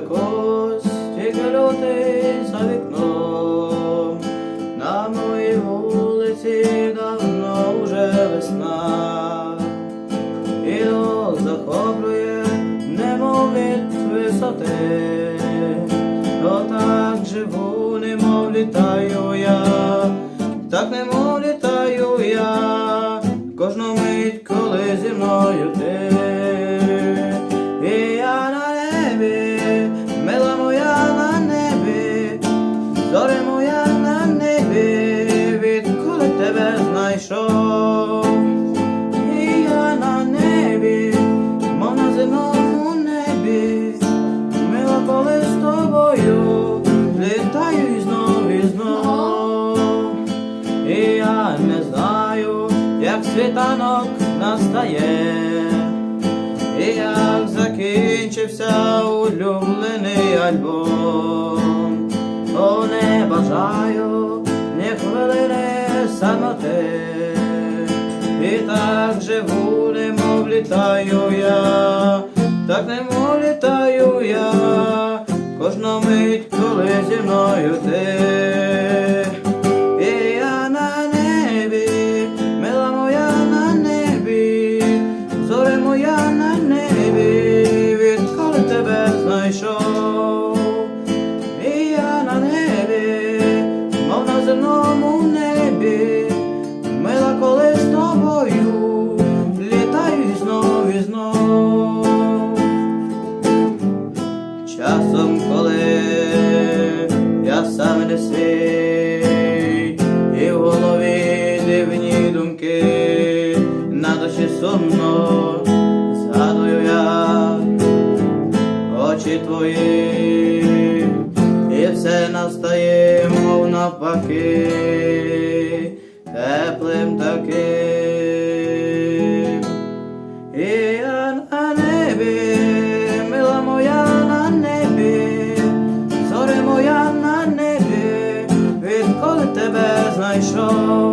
якось тільки лютий за вікном, на моїй вулиці давно вже весна, і його захоплює немов від висоти, отак живу, немов літаю я, так немов літаю я, кожну мить. Як світанок настає. І як закінчився улюблений альбом, О, не бажаю ні хвилини самоти, і так живу, немов літаю я, так немов літаю я, кожну мить, коли зі мною ти. Знайшов. І я на небі, мов на земному небі, мила коли з тобою, літаю і і знов. Часом, коли я сам не свій, дивні думки, на душі сумно очі твої, і все настає, мов навпаки, теплим таким. І я на небі, мила моя на небі, зоре моя на небі, відколи тебе знайшов.